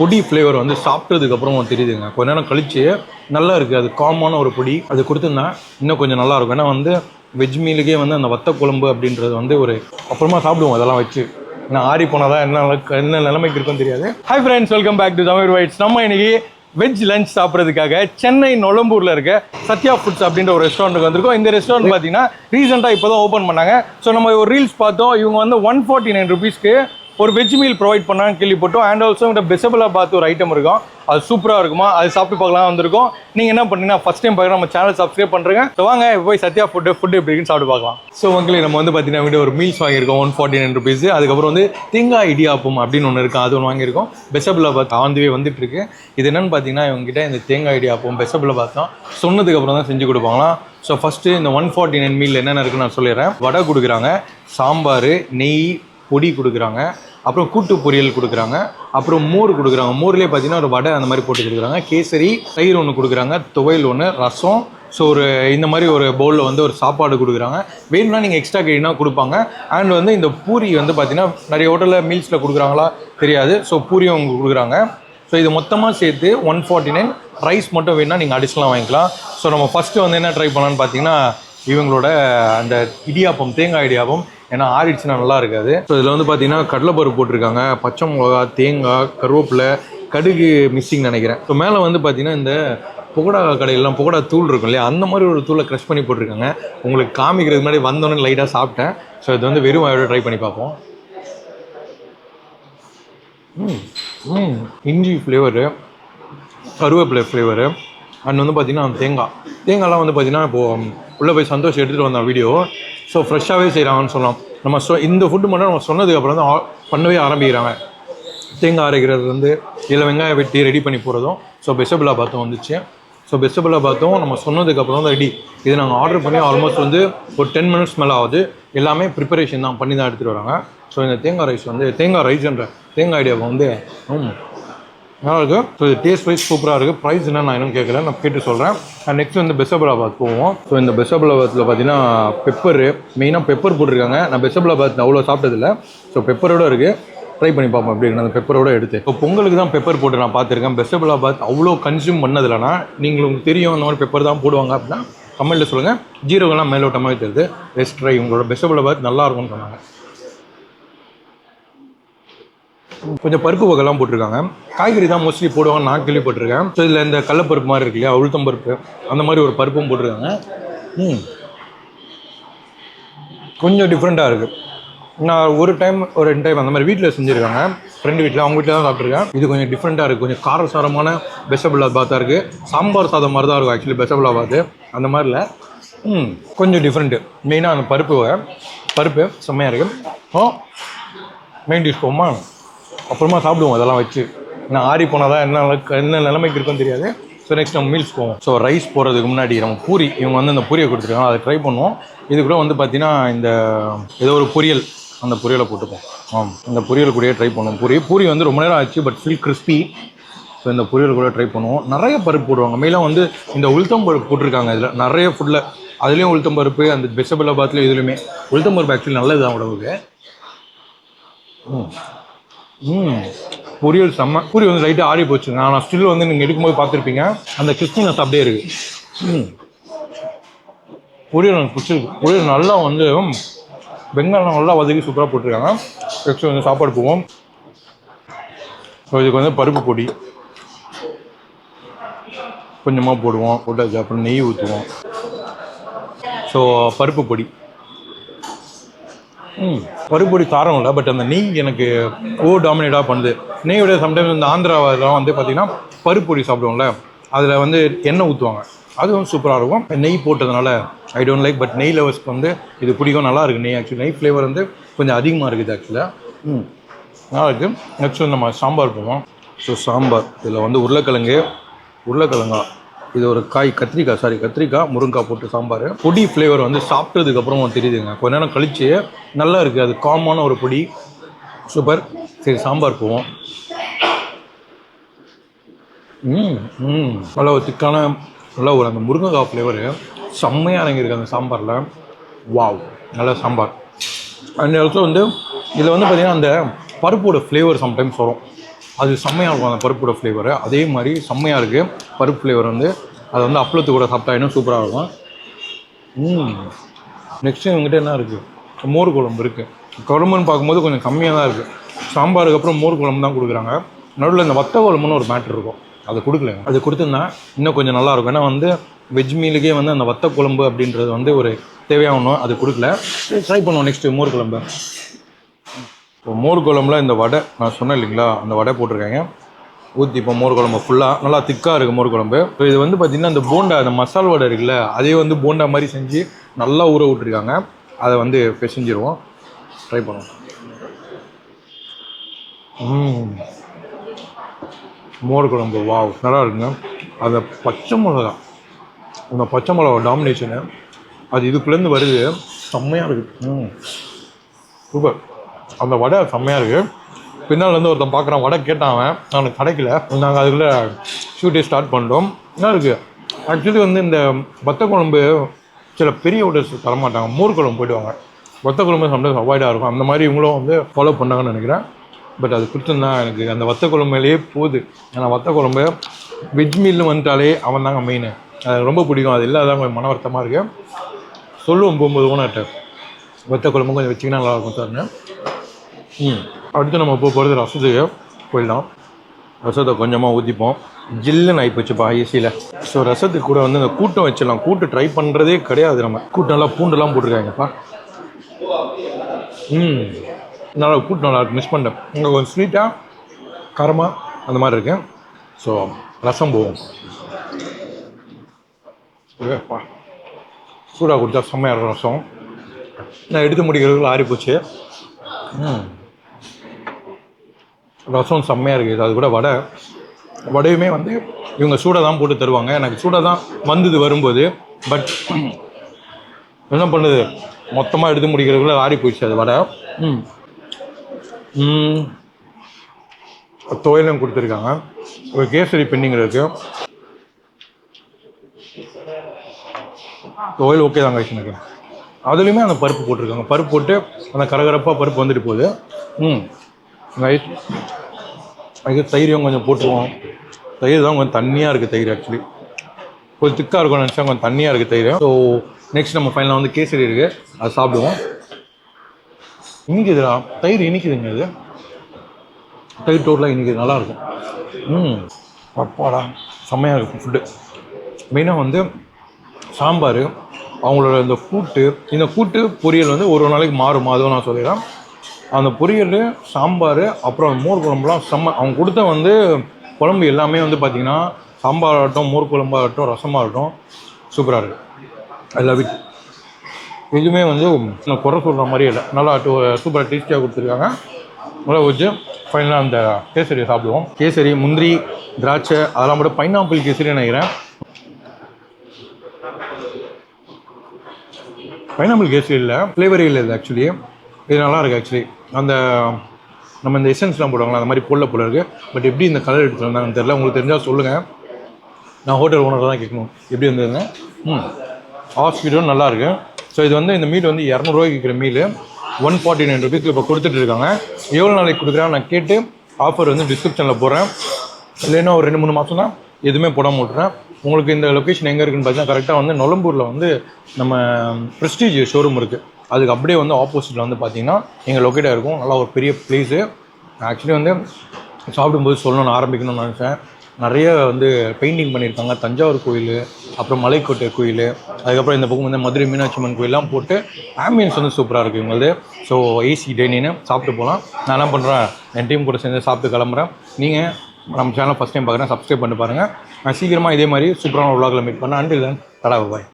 பொடி ஃப்ளேவர் வந்து சாப்பிட்டதுக்கப்புறம் தெரியுதுங்க. கொஞ்ச நேரம் கழிச்சு நல்லா இருக்குது அது காமான ஒரு பொடி. அது கொடுத்துருந்தா இன்னும் கொஞ்சம் நல்லாயிருக்கும் ஏன்னா வந்து வெஜ் மீலுக்கே வந்து அந்த வத்த குழம்பு அப்படின்றது வந்து ஒரு அப்புறமா சாப்பிடுவோம் அதெல்லாம் வச்சு. நான் ஆறி போனால் தான் என்ன என்ன நிலைமைக்கு இருக்குன்னு தெரியாது. Hi friends welcome back to Tamil வைட்ஸ் நம்ம இன்னைக்கு வெஜ் லஞ்ச் சாப்பிட்றதுக்காக சென்னை நொலம்பூரில் இருக்க சத்யா ஃபுட்ஸ் அப்படின்ற ஒரு ரெஸ்டாரண்ட்டுக்கு வந்திருக்கோம். இந்த ரெஸ்டாரண்ட் பார்த்தீங்கன்னா ரீசெண்டாக இப்போ தான் ஓப்பன் பண்ணாங்க. ஸோ நம்ம ஒரு ரீல்ஸ் பார்த்தோம். இவங்க வந்து ஒன் ஃபார்ட்டி நைன் ருபீஸ்க்கு ஒரு வெஜ் மீல் ப்ரொவைட் பண்ணாங்க கேள்விப்பட்டோம். அண்ட் ஆல்சோ இந்த பெசபிளாக பார்த்து ஒரு ஐட்டம் இருக்கும். அது சூப்பராக இருக்குமா? அது சாப்பிட்டு பார்க்கலாம் வந்திருக்கோம். நீங்கள் என்ன பண்ணீங்கன்னா ஃபஸ்ட் டைம் பார்க்குற நம்ம சேனல் சப்ஸ்கிரைப் பண்ணுறேங்க ஸோ வாங்க போய் சத்யா ஃபுட்டு ஃபுட் எப்படி இருக்குன்னு சாப்பிட்டு பார்க்கலாம். ஸோ உங்களுக்கு நம்ம வந்து பார்த்தீங்கன்னா வீடியோ ஒரு மீல்ஸ் வாங்கியிருக்கோம். ஒன் ஃபார்ட்டி நைன் ருபீஸ் அதுக்கப்புறம் வந்து தேங்காய் இடியாப்பம் அப்படின்னு ஒன்று இருக்கும் அது ஒன்று வாங்கியிருக்கோம். பெசபிளாக பார்த்து ஆந்தவே வந்துட்டு இருக்கு. இது என்னன்னு பார்த்தீங்கன்னா இவங்ககிட்ட இந்த தேங்காய் இடியாப்பம் பெசபிளாக பார்த்தோம் சொன்னதுக்கப்புறம் தான் செஞ்சு கொடுப்பாங்களாம். ஸோ ஃபஸ்ட்டு இந்த ஒன் ஃபார்ட்டி நைன் மீல் என்னென்ன இருக்குன்னு நான் சொல்லிடுறேன். வடை கொடுக்குறாங்க சாம்பார் நெய் பொடி கொடுக்குறாங்க. அப்புறம் கூட்டு பொரியல் கொடுக்குறாங்க. அப்புறம் மோர் கொடுக்குறாங்க. மோர்லேயே பார்த்தீங்கன்னா ஒரு வடை அந்த மாதிரி போட்டு கொடுக்குறாங்க. கேசரி தயிர் ஒன்று கொடுக்குறாங்க. துவையல் ஒன்று ரசம். ஸோ ஒரு இந்த மாதிரி ஒரு பவுலில் வந்து ஒரு சாப்பாடு கொடுக்குறாங்க. வேணும்னா நீங்கள் எக்ஸ்ட்ரா கேட்டினா கொடுப்பாங்க. அண்ட் வந்து இந்த பூரி வந்து பார்த்தீங்கன்னா நிறைய ஹோட்டலில் மீல்ஸில் கொடுக்குறாங்களா தெரியாது. ஸோ பூரியும் அவங்க கொடுக்குறாங்க. ஸோ இது மொத்தமாக சேர்த்து ஒன் ஃபார்ட்டி நைன் ரைஸ் மட்டும் வேணால் நீங்கள் அடிஷ்னலாக வாங்கிக்கலாம். ஸோ நம்ம ஃபஸ்ட்டு வந்து என்ன ட்ரை பண்ணலான்னு பார்த்தீங்கன்னா இவங்களோட அந்த இடியாப்பம் தேங்காய் இடியாப்பம் ஏன்னா ஆறிடுச்சுன்னா நல்லா இருக்காது. ஸோ இதில் வந்து பார்த்தீங்கன்னா கடலைப்பருப்பு போட்டிருக்காங்க பச்சை மிளகா தேங்காய் கருவேப்பிலை கடுகு மிஸ்ஸிங் நினைக்கிறேன். ஸோ மேலே வந்து பார்த்தீங்கன்னா இந்த புகடா கடையிலாம் புகடா தூள் இருக்கும் இல்லையா? அந்த மாதிரி ஒரு தூளை க்ரஷ் பண்ணி போட்டிருக்காங்க. உங்களுக்கு காமிக்கிறதுக்கு முன்னாடி வந்தோடனே லைட்டாக சாப்பிட்டேன். ஸோ இது வந்து வெறும் வாயோட ட்ரை பண்ணி பார்ப்போம். ம் இஞ்சி ஃப்ளேவரு கருவேப்பிலை ஃப்ளேவரு அண்ட் வந்து பார்த்தீங்கன்னா தேங்காய். தேங்காய்லாம் வந்து பார்த்தீங்கன்னா இப்போது உள்ளே போய் சந்தோஷம் எடுத்துகிட்டு வந்தான் வீடியோ ஸோ ஃப்ரெஷ்ஷாகவே செய்கிறாங்கன்னு சொல்லலாம். நம்ம சொ இந்த ஃபுட்டு மட்டும் நம்ம சொன்னதுக்கப்புறம் தான் பண்ணவே ஆரம்பிக்கிறாங்க. தேங்காய் அரைக்கிறது வந்து இதில் வெங்காயம் வெட்டி ரெடி பண்ணி போகிறதும் ஸோ பெசபிளா பார்த்தும் வந்துச்சு. ஸோ பெசபிளா பார்த்தோம் நம்ம சொன்னதுக்கப்புறம் தான் ரெடி இது நாங்கள் ஆர்டர் பண்ணி ஆல்மோஸ்ட் வந்து ஒரு டென் மினிட்ஸ் மேலே ஆகுது. எல்லாமே ப்ரிப்பரேஷன் தான் பண்ணி தான் எடுத்துகிட்டு வராங்க. ஸோ இந்த தேங்காய் ரைஸ் வந்து தேங்காய் ரைஸ்ன்ற தேங்காய் ஐடியாவை வந்து ம் நல்லா இருக்குது ஸோ இது டேஸ்ட் வைஸ் சூப்பராக இருக்குது ப்ரைஸ் என்ன நான் இன்னும் கேட்கல. நான் கேட்டு சொல்கிறேன் அண்ட் நெக்ஸ்ட் வந்து பெசபலாபாத் போவோம். ஸோ இந்த பெசபலாபாத்தில் பார்த்தீங்கன்னா பெப்பரு மெயினாக பெப்பர் போட்டிருக்காங்க. நான் பெசபலாபாத் அவ்வளோ சாப்பிட்டதில்ல. ஸோ பெப்பரோட இருக்குது ட்ரை பண்ணி பார்ப்போம் எப்படி இருக்கு அந்த பெப்பரோட எடுத்து. இப்போ பொங்கலுக்கு தான் பெப்பர் போட்டு நான் பார்த்துருக்கேன். பெசபலாபாத் அவ்வளோ கன்சியூம் பண்ணதில்லைனா நீங்கள் உங்களுக்கு தெரியும் அந்த மாதிரி பெப்பர் தான் போடுவாங்க அப்படின்னா கமெண்ட்டில் சொல்லுங்கள் ஜீரோகெல்லாம் மேலோட்டமாகவே தெரியுது. பெஸ்ட் ட்ரை உங்களோட பெசபலாபாத் நல்லா இருக்கும்னு சொன்னாங்க. கொஞ்சம் பருப்பு வகைலாம் போட்டிருக்காங்க. காய்கறி தான் மோஸ்ட்லி போடுவாங்க நான் கேள்விப்பட்டிருக்கேன். ஸோ இதில் இந்த கடலப்பருப்பு மாதிரி இருக்கு இல்லையா? உளுத்தம் பருப்பு. அந்த மாதிரி ஒரு பருப்பும் போட்டிருக்காங்க. ம். கொஞ்சம் டிஃப்ரெண்ட்டாக இருக்குது நான் ஒரு டைம் ஒரு ரெண்டு டைம் அந்த மாதிரி வீட்டில் செஞ்சுருக்காங்க. ஃப்ரெண்டு வீட்டில் அவங்க வீட்டில் தான் சாப்பிட்ருக்கேன் இது கொஞ்சம் டிஃப்ரெண்ட்டாக இருக்குது கொஞ்சம் காரசாரமான பெசபிளாபாத்தாக இருக்குது சாம்பார் சாதம் மாதிரி தான் இருக்கும் ஆக்சுவலி பெசபிளாபாத் அந்த மாதிரில ம். கொஞ்சம் டிஃப்ரெண்ட்டு மெயினாக அந்த பருப்பு பருப்பு செம்மையாக இருக்குது ஓ மெயின் டிஷ் போமா அப்புறமா சாப்பிடுவோம் அதெல்லாம் வச்சு. நான் ஆறி போனால் தான் என்ன என்ன நிலைமைக்கு இருக்குன்னு தெரியாது. ஸோ நெக்ஸ்ட் நம்ம மீல்ஸ் போவோம். ஸோ ரைஸ் போகிறதுக்கு முன்னாடி நம்ம பூரி இவங்க வந்து இந்த பூரியை கொடுத்துருக்காங்க. அதை ட்ரை பண்ணுவோம். இது கூட வந்து பார்த்தீங்கன்னா இந்த ஏதோ ஒரு பொரியல் அந்த பொரியலை போட்டுப்போம். ஆமாம் இந்த பொரியல் கூடயே ட்ரை பண்ணுவோம். பூரி பூரி வந்து ரொம்ப நேரம் ஆச்சு பட் ஸ்டில் கிறிஸ்பி ஸோ இந்த பொரியல் கூட ட்ரை பண்ணுவோம். நிறைய பருப்பு போடுவாங்க. மெயிலாக வந்து இந்த உளுத்தம் பருப்பு போட்டிருக்காங்க இதில். நிறைய ஃபுட்டில் அதுலேயும் உளுத்தம் பருப்பு அந்த பெசபலாபாத்லேயும் இதுலையுமே. உளுத்தம் பருப்பு ஆக்சுவலி நல்லது தான் உடம்புக்கு. ம். பொரியல் செம்ம பூரி வந்து லைட்டாக ஆடி போச்சு. நான் ஸ்டில் வந்து நீங்கள் எடுக்கும்போது பார்த்துருப்பீங்க. அந்த கிறிஸ்டினஸ் அப்படியே இருக்கு. ம். பொரியல் எனக்கு பிடிச்சிருக்கு. பொரியல் நல்லா வந்து வெங்காயம் நல்லா வதக்கி சூப்பராக போட்டிருக்காங்க. நெக்ஸ்ட் வந்து சாப்பாடு போவோம். ஸோ இதுக்கு வந்து பருப்பு பொடி. கொஞ்சமாக போடுவோம். போட்டாச்சு. அப்புறம் நெய் ஊற்றுவோம் ஸோ பருப்பு பொடி. பருப்பொடி காரம் இல்லை பட் அந்த நெய் எனக்கு ஓ டாமினேட்டாக பண்ணுது. நெய்யோட சம்டைம்ஸ் இந்த ஆந்திராவெலாம் வந்து பார்த்திங்கன்னா பருப்பொடி சாப்பிடுவோம்ல அதில் வந்து எண்ணெய் ஊற்றுவாங்க அதுவும் சூப்பராக இருக்கும். நெய் போட்டதுனால ஐ டோன்ட் லைக் பட் நெய் லவர்ஸ்க்கு வந்து இது பிடிக்கும் நல்லா இருக்குது நெய் ஆக்சுவலி நெய் ஃப்ளேவர் வந்து கொஞ்சம் அதிகமாக இருக்குது ஆக்சுவலாக ம். நல்லா இருக்குது நெக்ஸ்ட் நம்ம சாம்பார் போவோம். ஸோ சாம்பார். இதில் வந்து உருளைக்கிழங்கு உருளைக்கிழங்கா. இது ஒரு காய் கத்திரிக்காய் சாரி கத்திரிக்காய் முருங்காய் போட்டு சாம்பார். பொடி ஃப்ளேவர் வந்து சாப்பிட்டதுக்கு அப்புறம் தெரியுதுங்க. கொஞ்ச நேரம் கழிச்சு நல்லா இருக்குது அது காமான ஒரு பொடி. சூப்பர் சரி சாம்பார் போவோம். ம் ம். நல்லா ஒரு திக்கான நல்லா ஒரு அந்த முருங்கைக்காய் ஃப்ளேவரு செம்மையாக இறங்கியிருக்கு அந்த சாம்பாரில். வாவ் நல்ல சாம்பார். அண்ட் ஆல்சோ வந்து இதில் வந்து பார்த்திங்கன்னா அந்த பருப்போட ஃப்ளேவர் சம்டைம்ஸ் வரும். அது செம்மையாக இருக்கும் அந்த பருப்போட ஃப்ளேவர் அதே மாதிரி செம்மையாக இருக்குது பருப்பு ஃப்ளேவர் வந்து அது வந்து அப்பளத்து கூட சாப்பிட்டா இன்னும் சூப்பராக இருக்கும். ம். நெக்ஸ்ட்டு இவங்ககிட்ட என்ன இருக்குது மோர் குழம்பு இருக்குது குழம்புன்னு பார்க்கும்போது கொஞ்சம் கம்மியாக தான் இருக்குது சாம்பாருக்கு அப்புறம் மோர் குழம்பு தான் கொடுக்குறாங்க. நடுவில் இந்த வத்த குழம்புன்னு ஒரு மேட்ரு இருக்கும். அது கொடுக்கலங்க அது கொடுத்துருந்தா இன்னும் கொஞ்சம் நல்லாயிருக்கும் ஏன்னா வந்து வெஜ் மீலுக்கே வந்து அந்த வத்த குழம்பு அப்படின்றது வந்து ஒரு தேவையான ஒன்று அது கொடுக்கல. ட்ரை பண்ணுவோம் நெக்ஸ்ட்டு மோர் குழம்பு. இப்போ மோர் குழம்புல இந்த வடை நான் சொன்னேன் இல்லைங்களா அந்த வடை போட்டிருக்காங்க. ஊற்றி இப்போ மோர் குழம்பு ஃபுல்லாக நல்லா திக்காக இருக்குது மோர் குழம்பு. இப்போ இது வந்து பார்த்திங்கன்னா இந்த போண்டா அந்த மசால் வடை இருக்குல்ல அதே வந்து போண்டா மாதிரி செஞ்சு நல்லா ஊற விட்டுருக்காங்க. அதை வந்து பிசைஞ்சிருவோம். ட்ரை பண்ணுவோம். மோர் குழம்பு வா நல்லா இருக்குங்க. அந்த பச்சை மிளகா அந்த பச்சை மிளகா டாமினேஷனு அது இதுக்குள்ளேருந்து வருது. செம்மையாக இருக்குது ம் சூப்பர். அந்த வடை செம்மையாக இருக்குது பின்னால் வந்து ஒருத்தன் பார்க்குறான் வடை கேட்டான் அவன். அவனுக்கு கிடைக்கல. நாங்கள் அதுக்குள்ளே ஷூட்டே ஸ்டார்ட் பண்ணிட்டோம். என்ன இருக்குது ஆக்சுவலி வந்து இந்த வத்த குழம்பு சில பெரிய ஹோட்டல்ஸ் தரமாட்டாங்க. மோர் குழம்பு போயிடுவாங்க. வத்த குழம்பு சம்டைம்ஸ் அவாய்டாக இருக்கும். அந்த மாதிரி இவங்களும் வந்து ஃபாலோ பண்ணாங்கன்னு நினைக்கிறேன். பட் அது கொடுத்துருந்தான் எனக்கு. அந்த வத்த குழம்புலேயே போகுது. ஏன்னா வத்த குழம்பு வெஜ் மீல்னு வந்துட்டாலே அவன் தாங்க மெயின் அது ரொம்ப பிடிக்கும். அது இல்லாதான் கொஞ்சம் மன வருத்தமாக இருக்குது சொல்லுவோம் போகும்போது ஓனர்கிட்ட வத்த குழம்பு கொஞ்சம் வச்சிங்கன்னா நல்லாயிருக்கும் சார்னு ம். அடுத்து நம்ம போக போகிறது ரசத்துக்கு போயிடலாம் ரசத்தை கொஞ்சமாக ஊற்றிப்போம் ஜில்லுன்னு ஆகிப்போச்சுப்பா ஏசியில் ஸோ ரசத்துக்கு கூட வந்து இந்த கூட்டம் வச்சிடலாம் கூட்டு ட்ரை பண்ணுறதே கிடையாது நம்ம. கூட்டம்லாம் நல்லா போட்டிருக்காங்கப்பா ம். நல்லா கூட்டு நல்லா இருக்கு மிஸ் பண்ணிட்டேன். இங்கே கொஞ்சம் ஸ்வீட்டாக காரமாக அந்த மாதிரி இருக்கேன் ஸோ ரசம் போகும் சூடாக கொடுத்தா செம்மையாக ரசம். நான் எடுத்து முடிக்கிறதுக்குள்ள ஆறி போச்சு ம். ரசம் செம்மையாக இருக்குது. அது கூட வடை. வடையுமே வந்து இவங்க சூடாக தான் போட்டு தருவாங்க. எனக்கு சூடாக தான் வந்தது வரும்போது. பட் என்ன பண்ணுது? மொத்தமாக எடுத்து முடிக்கிறதுக்குள்ள ஆறி போயிடுச்சு அது வடை. ம். துவையலும் கொடுத்துருக்காங்க. ஒரு கேசரி பெண்டிங் இருக்கு. துவையல் ஓகே தாங்க எனக்கு அதுலேயுமே அந்த பருப்பு போட்டிருக்காங்க. பருப்பு போட்டு அந்த கரகரப்பாக பருப்பு வந்துட்டு போகுது. ம். ரைட் அது தயிரையும் கொஞ்சம் போட்டுருவோம் தயிர் தான் கொஞ்சம் தண்ணியாக இருக்குது தயிர் ஆக்சுவலி கொஞ்சம் திக்காக இருக்கும்னு நினச்சா கொஞ்சம் தண்ணியாக இருக்குது தயிர். ஸோ நெக்ஸ்ட் நம்ம ஃபைனலாக வந்து கேசரி இருக்குது அது சாப்பிடுவோம். இனிக்குதுடா. தயிர் இனிக்குதுங்க இது. தயிர் டோட்டலாக இனிக்குது. நல்லாயிருக்கும் ம். பப்பாடா செம்மையாக இருக்கும் ஃபுட்டு மெயினாக வந்து சாம்பார் அவங்களோட இந்த கூட்டு இந்த கூட்டு பொரியல் வந்து ஒரு ஒரு நாளைக்கு மாறும். அதுவும் நான் சொல்லிடுறேன். அந்த பொரியல் சாம்பார் அப்புறம் மோர் குழம்புலாம் செம்ம அவங்க கொடுத்த வந்து குழம்பு எல்லாமே வந்து பார்த்திங்கன்னா சாம்பாராகட்டும் மோர் குழம்பாகட்டும் ரசமாகட்டும் சூப்பராக இருக்குது ஐ லவ் இட் எதுவுமே வந்து நான் குறை சொல்கிற மாதிரியே இல்லை. நல்லா சூப்பராக டேஸ்டியாக கொடுத்துருக்காங்க. நல்லா வச்சு ஃபைனலாக அந்த கேசரியை சாப்பிடுவோம். கேசரி முந்திரி திராட்சை அதெல்லாம் கூட பைனாப்பிள் கேசரி நினைக்கிறேன். பைனாப்பிள் கேசரி இல்லை. ஃப்ளேவரே இல்லை இது ஆக்சுவலி இது நல்லா இருக்குது ஆக்சுவலி அந்த நம்ம இந்த எசன்ஸ்லாம் போடுவாங்களா அந்த மாதிரி போடல போல இருக்குது பட் எப்படி இந்த கலர் எடுத்துட்டு வந்தாங்கன்னு உங்களுக்கு தெரிஞ்சால் சொல்லுங்கள் நான் ஹோட்டல் ஓனர் தான் கேட்கணும். எப்படி இருந்ததுங்க ம். ஆஃப் நல்லா நல்லாயிருக்கு ஸோ இது வந்து இந்த மீல் வந்து இரநூறுவாய்க்கு விற்கிற மீல் ஒன் ஃபார்ட்டி நைன் ருபீஸ்க்கு இப்போ கொடுத்துட்டு இருக்காங்க. எவ்வளோ நாளைக்கு கொடுக்குறாங்க நான் கேட்டு ஆஃபர் வந்து டிஸ்கிரிப்ஷனில் போடுறேன். இல்லைன்னா ஒரு ரெண்டு மூணு மாதம் தான் எதுவுமே போடாமல் விட்றேன் உங்களுக்கு இந்த லொக்கேஷன் எங்கே இருக்குன்னு பார்த்தீங்கன்னா கரெக்டாக வந்து நொலம்பூரில் வந்து நம்ம ப்ரெஸ்டீஜ் ஷோரூம் இருக்குது அதுக்கு அப்படியே வந்து ஆப்போசிட்டில் வந்து பார்த்தீங்கன்னா எங்கள் லொக்கேட்டாக இருக்கும். நல்லா ஒரு பெரிய பிளேஸு ஆக்சுவலி வந்து சாப்பிடும்போது சொல்லணும்னு ஆரம்பிக்கணும்னு நினச்சேன். நிறைய வந்து பெயிண்டிங் பண்ணியிருக்காங்க. தஞ்சாவூர் கோயில் அப்புறம் மலைக்கோட்டை கோயில் அதுக்கப்புறம் இந்த பக்கம் வந்து மதுரை மீனாட்சி அம்மன் கோயிலெலாம் போட்டு ஆம்பியன்ஸ் வந்து சூப்பராக இருக்குது இவங்களது. ஸோ ஏசி டைனின்னு சாப்பிட்டு போகலாம் நான் என்ன பண்ணுறேன் என் டீம் கூட சேர்ந்து சாப்பிட்டு கிளம்புறேன். நீங்கள் நம்ம சேனல் ஃபஸ்ட் டைம் பார்க்குறேன். சப்ஸ்கிரைப் பண்ணி பாருங்கள் நான் சீக்கிரமாக இதே மாதிரி சூப்பரான vlogல மீட் பண்ணேன். அண்டில் தென் தடா பாய்